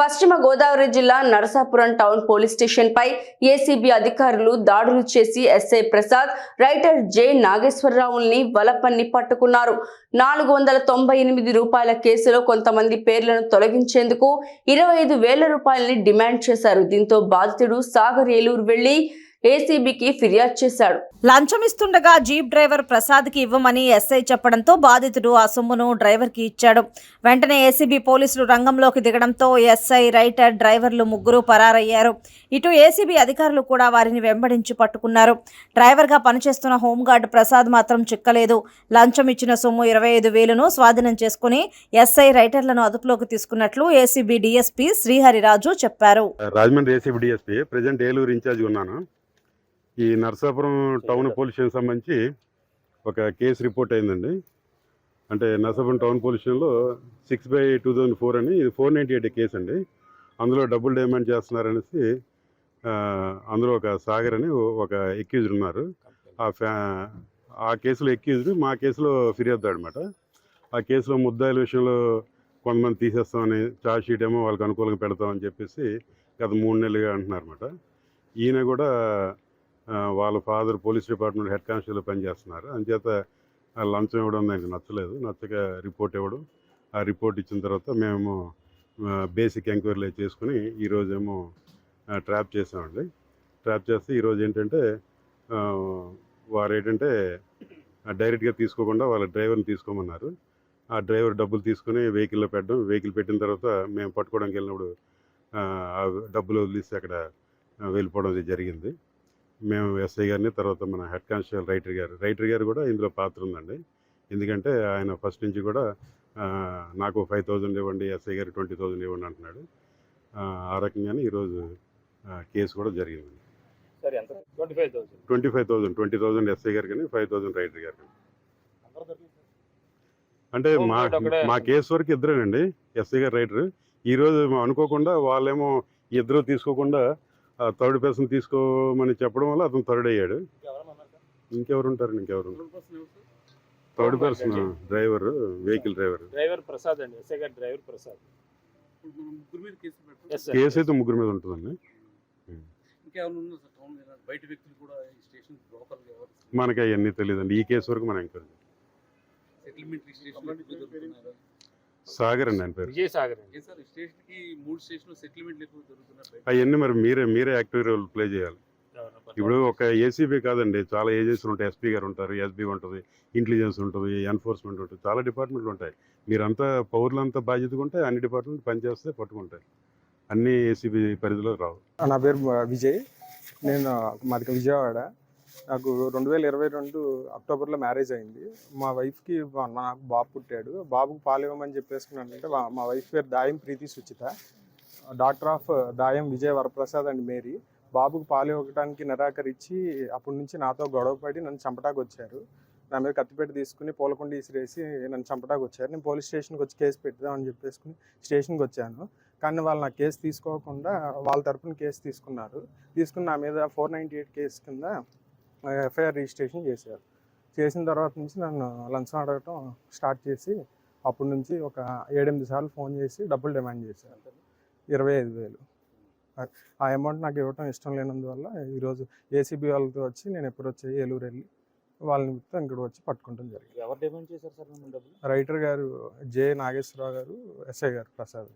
పశ్చిమ గోదావరి జిల్లా Narasapuram town police station పై ఏసీబీ అధికారులు దాడులు చేసి ఎస్ఐ ప్రసాద్ రైటర్ జె నాగేశ్వరరావుల్ని వలపన్ని పట్టుకున్నారు నాలుగు వందల తొంభై ఎనిమిది రూపాయల కేసులో కొంతమంది పేర్లను తొలగించేందుకు ఇరవై ఐదు వేల రూపాయలని డిమాండ్ చేశారు. దీంతో బాధితుడు సాగర్ ఏలూరు వెళ్ళి ఏసీబీకి ఫిర్యాదు చేశాడు. లంచం ఇస్తుండగా జీప్ డ్రైవర్ ప్రసాద్కి ఇవ్వమని ఎస్ఐ చెప్పడంతో బాధితుడు ఆ సొమ్మును డ్రైవర్కి ఇచ్చాడు. వెంటనే ఏసీబీ పోలీసులు రంగంలోకి దిగడంతో ఎస్ఐ రైటర్ డ్రైవర్లు ముగ్గురు పరారయ్యారు. ఇటు ఏసీబీ అధికారులు కూడా వారిని వెంబడించి పట్టుకున్నారు. డ్రైవర్గా పనిచేస్తున్న హోంగార్డ్ ప్రసాద్ మాత్రం చిక్కలేదు. లంచం ఇచ్చిన సొమ్ము ఇరవై ఐదు వేలును స్వాధీనం చేసుకుని ఎస్ఐ రైటర్లను అదుపులోకి తీసుకున్నట్లు ఏసీబీ డీఎస్పీ శ్రీహరిరాజు చెప్పారు. Rajahmundry ACB DSP present Eluru in charge ఉన్నాను. ఈ నరసాపురం టౌన్ పోలీస్ స్టేషన్ సంబంధించి ఒక కేసు రిపోర్ట్ అయిందండి. అంటే నరసాపురం టౌన్ పోలీస్ స్టేషన్లో six by two thousand four అని ఇది ఫోర్ నైంటీ ఎయిట్ కేసు అండి. అందులో డబ్బులు డిమాండ్ చేస్తున్నారనేసి అందులో ఒక సాగర్ అని ఒక ఎక్యూజ్డ్ ఉన్నారు. ఆ ఫ్యా ఆ కేసులో ఎక్యూజ్డ్ మా కేసులో ఫిర్యాదు అనమాట ఆ కేసులో ముద్దాయిల విషయంలో కొంతమంది తీసేస్తామని ఛార్జ్ షీట్ ఏమో వాళ్ళకి అనుకూలంగా పెడతామని చెప్పేసి గత మూడు నెలలుగా అంటున్నారు అనమాట ఈయన కూడా వాళ్ళ father police department head constable పనిచేస్తున్నారు. అంచేత ఆ లంచం ఇవ్వడం నాకు నచ్చలేదు. నచ్చక రిపోర్ట్ ఇవ్వడం. ఆ రిపోర్ట్ ఇచ్చిన తర్వాత మేము బేసిక్ ఎంక్వైరీలు చేసుకుని ఈరోజేమో ట్రాప్ చేసామండి ట్రాప్ చేస్తే ఈరోజు ఏంటంటే వారు ఏంటంటే డైరెక్ట్గా తీసుకోకుండా వాళ్ళ డ్రైవర్ని తీసుకోమన్నారు. ఆ డ్రైవర్ డబ్బులు తీసుకుని వెహికల్లో పెట్టడం వెహికల్ పెట్టిన తర్వాత మేము పట్టుకోవడానికి వెళ్ళినప్పుడు ఆ, డబ్బులు వదిలేసి అక్కడ వెళ్ళిపోవడం జరిగింది. మేము ఎస్ఐ గారిని తర్వాత మన హెడ్ కానిస్టేబుల్ రైటర్ గారు. రైటర్ గారు కూడా ఇందులో పాత్ర ఉందండి. ఎందుకంటే ఆయన ఫస్ట్ నుంచి కూడా నాకు ఫైవ్ థౌజండ్ ఇవ్వండి ఎస్ఐ గారికి ట్వంటీ థౌజండ్ ఇవ్వండి అంటున్నాడు. ఆ, రకంగానే ఈరోజు కేసు కూడా జరిగింది twenty five thousand. Twenty five thousand twenty thousand SI గారికి కానీ ఫైవ్ థౌజండ్ రైటర్ గారికి అంటే హోమ్ మా. మా కేసు వరకు ఇద్దరేనండి ఎస్ఐ గారు రైటర్. ఈ రోజు మేము అనుకోకుండా వాళ్ళేమో ఇద్దరు తీసుకోకుండా థర్డ్ పర్సన్ తీసుకోమని చెప్పడం వల్ల అతను థర్డ్ అయ్యాడు. ఇంకెవరు ఉంటారు ఇంకెవరు? Third person driver vehicle driver. Driver Prasad అండి ఎస్ఐ గారి డ్రైవర్ ప్రసాద్. కేసు పెట్టారు ఎస్ సార్ కేసు అయితే ముగ్గురు మీద ఉంటుందండి. మనకి అవన్నీ తెలియదండి. ఈ కేసు వరకు మనం ఎంక్వైరీ సెటిల్మెంట్ సాగర్ అండి ఆయన పేరు. విజయ్ సాగర్ అండి. ఏ సార్ స్టేషన్కి మూడు స్టేషన్లు సెటిల్మెంట్ ఎక్కువ దొరుకుతున్నారు బయట? అవన్నీ మరి మీరే మీరే యాక్టివ్ రోల్ ప్లే చేయాలి. ఇప్పుడు ఒక ఏసీబీ కాదండి చాలా ఏజెన్సీలు ఉంటాయి. ఎస్పీ గారు ఉంటారు ఎస్బీ ఉంటుంది ఇంటెలిజెన్స్ ఉంటుంది ఎన్ఫోర్స్మెంట్ ఉంటుంది చాలా డిపార్ట్మెంట్లు ఉంటాయి. మీరంతా పౌరులంతా బాధ్యతగా ఉంటే అన్ని డిపార్ట్మెంట్ పనిచేస్తే పట్టుకుంటాయి. అన్ని ఏసీబీ పరిధిలో రావు. నా పేరు విజయ్. నేను మాది విజయవాడ. నాకు రెండు వేల ఇరవై రెండు అక్టోబర్లో మ్యారేజ్ అయింది. మా వైఫ్కి నాకు బాబు పుట్టాడు. బాబుకు పాలు ఇవ్వమని చెప్పేసుకున్నానంటే మా మా వైఫ్ పేరు Dayam Preethi Suchitha. Doctor of Dayam Vijaya Varaprasad and Mary. బాబుకు పాలు ఇవ్వడానికి నిరాకరించి అప్పటి నుంచి నాతో గొడవపడి నన్ను చంపటానికి వచ్చారు. నా మీద కత్తిపెట్టి తీసుకుని పూలకుండి ఇసిరేసి నన్ను చంపటాకు వచ్చారు. నేను పోలీస్ స్టేషన్కి వచ్చి కేసు పెడదామని చెప్పేసుకుని స్టేషన్కి వచ్చాను. కానీ వాళ్ళు నా కేసు తీసుకోకుండా వాళ్ళ తరపున కేసు తీసుకున్నారు. తీసుకుని నా మీద ఫోర్ నైంటీ ఎయిట్ కేసు కింద ఎఫ్ఐఆర్ రిజిస్ట్రేషన్ చేశారు. చేసిన తర్వాత నుంచి నన్ను లంచం అడగటం స్టార్ట్ చేసి అప్పటి నుంచి ఒక ఏడెనిమిది సార్లు ఫోన్ చేసి డబ్బులు డిమాండ్ చేశారు. ఇరవై ఐదు వేలు. ఆ- అమౌంట్ నాకు ఇవ్వటం ఇష్టం లేనందువల్ల ఈరోజు ఏసీబీ వాళ్ళతో వచ్చి నేను ఎప్పుడు వచ్చి ఏలూరు వెళ్ళి వాళ్ళ నిమిత్తం ఇక్కడ వచ్చి పట్టుకుంటాం జరిగింది. ఎవరు డిమాండ్ చేశారు సార్ డబ్బులు? రైటర్ గారు జే నాగేశ్వరరావు గారు ఎస్ఐ గారు ప్రసాద్